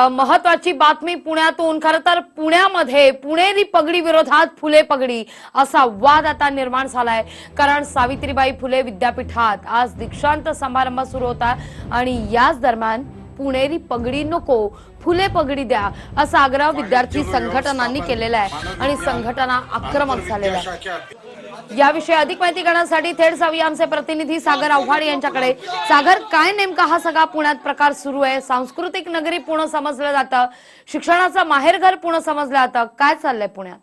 महत्वाची बातमी पुण्यातून. खरं तर पुण्यामध्ये पुणेरी पगडी विरोधात फुले पगडी असा वाद आता निर्माण झालाय. कारण सावित्रीबाई फुले विद्यापीठात आज दीक्षांत समारंभ सुरू होता आणि याच दरम्यान पुणेरी पगडी नको फुले पगडी द्या असा आग्रह विद्यार्थी संघटनांनी केलेला आहे. आणि संघटना आक्रमक झालेल्या आहे याविषयी अधिक माहिती करण्यासाठी थेट जाऊया आमचे प्रतिनिधी सागर आव्हाड यांच्याकडे. सागर काय नेमका हा सगळा पुण्यात प्रकार सुरू आहे? सांस्कृतिक नगरी पुणे समजलं जातं. शिक्षणाचं माहेरघर पुणे समजलं जातं. काय चाललंय पुण्यात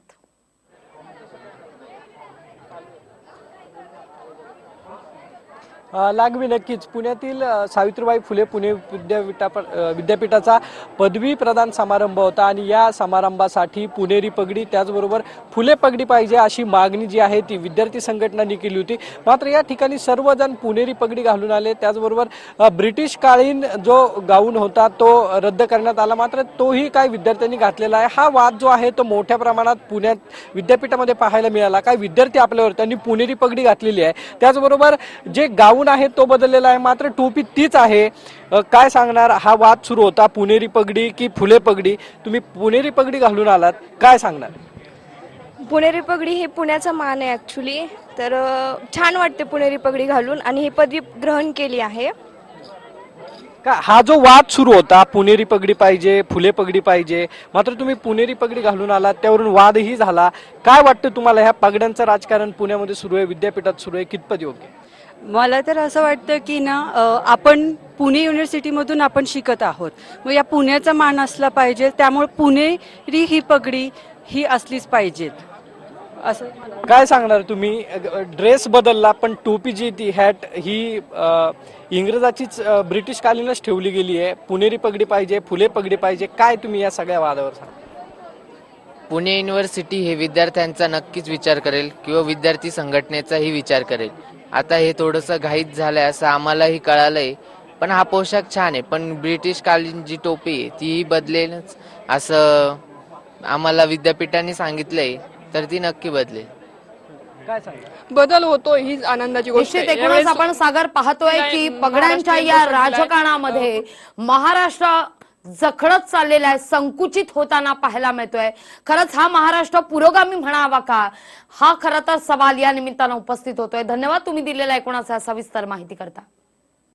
अ, लागवी नक्कीच. पुण्यातील सावित्रीबाई फुले पुणे विद्यापीठा विद्यापीठाचा पदवी प्रदान समारंभ होता आणि या समारंभासाठी पुणेरी पगडी त्याचबरोबर फुले पगडी पाहिजे अशी मागणी जी आहे ती विद्यार्थी संघटनांनी केली होती. मात्र या ठिकाणी सर्वजण पुणेरी पगडी घालून आले. त्याचबरोबर ब्रिटिश कालीन जो गाऊन होता तो रद्द करण्यात आला. मात्र तोही काही विद्यार्थ्यांनी घातलेला आहे. हा वाद जो आहे तो मोठ्या प्रमाणात पुण्यात विद्यापीठामध्ये पाहायला मिळाला. काही विद्यार्थी आपल्यावर त्यांनी पुणेरी पगडी घातलेली आहे. त्याचबरोबर जे गाऊन आहे तो बदललेला आहे. मात्र टोपी तीच आहे. काय सांगणार? हा वाद सुरू होता. पुणेरी पगडी की फुले पगडी? तुम्ही पुणेरी पगडी घालून आलात. काय सांगणार? पुणेरी पगडी ही पुण्याचा मान आहे ॲक्च्युली तर अ, छान वाटते पुणेरी पगडी घालून आणि ही पदवी ग्रहण केली आहे. का हा जो वाद सुरू होता पुणेरी पगडी पाहिजे फुले पगडी पाहिजे मात्र तुम्ही पुणेरी पगडी घालून आलात त्यावरून वादही झाला. काय वाटतं तुम्हाला? ह्या पगड्यांचं राजकारण पुण्यामध्ये सुरू आहे विद्यापीठात सुरू आहे कितपत योग्य? आहे? मला तर असं वाटतं की ना आपण पुणे युनिव्हर्सिटीमधून आपण शिकत आहोत. मग या पुण्याचा मान असला पाहिजे त्यामुळे पुणेरी ही पगडी ही असलीच पाहिजेत. असं काय सांगणार तुम्ही? ड्रेस बदलला पण टोपी जी ती हॅट ही अ, इंग्रजाचीच ब्रिटिशकालीनच ब्रिटिश कालीनच ठेवली गेली आहे पुणेरी पगडी पाहिजे फुले पगडी पाहिजे काय तुम्ही या सगळ्या वादावर सांगा पुणे युनिव्हर्सिटी हे विद्यार्थ्यांचा नक्कीच विचार करेल किंवा विद्यार्थी संघटनेचाही विचार करेल. आता हे थोडंसं घाईत झालंय असं आम्हालाही कळालंय पण हा पोशाख छान आहे पण ब्रिटिश कालीन जी टोपी आहे तीही बदलेलच असं आम्हाला विद्यापीठाने सांगितलंय तर ती नक्की बदलेल. काय सांगा? बदल होतो हीच आनंदाची गोष्ट निश्चित आहे. एकूणच यावेळेस आपण सागर पाहतोय की पगड्यांच्या या राजकारणामध्ये महाराष्ट्र जखडत चाललेला आहे संकुचित होताना पाहायला मिळतोय. खरंच हा महाराष्ट्र पुरोगामी म्हणावा का? हा खरं तर सवाल या निमित्तानं उपस्थित होतोय. धन्यवाद तुम्ही दिलेला एकूणाचा सविस्तर माहिती करता.